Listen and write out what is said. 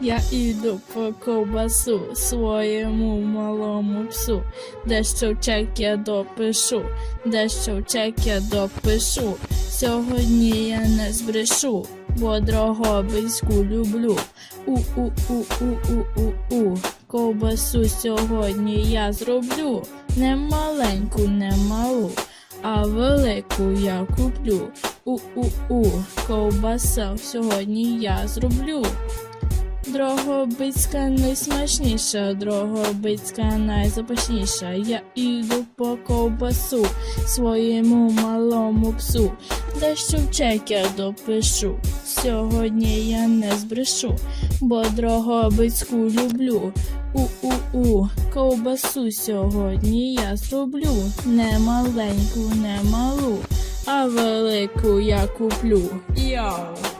Я іду по ковбасу своєму малому псу, дещо в чек я допишу, дещо в чек я допишу. Сьогодні я не збрешу, бо дрогобицьку люблю. У-у-у-у-у-у-у. Ковбасу сьогодні я зроблю. Не маленьку, не малу, а велику я куплю. У-у-у. Ковбаса сьогодні я зроблю. Дрогобицька найсмачніша, Дрогобицька найзапашніша. Я іду по ковбасу своєму малому псу. Дещо в чек я допишу. Сьогодні я не збрешу, бо Дрогобицьку люблю. У-у-у, ковбасу сьогодні я зроблю. Не маленьку, не малу, а велику я куплю. Йоу!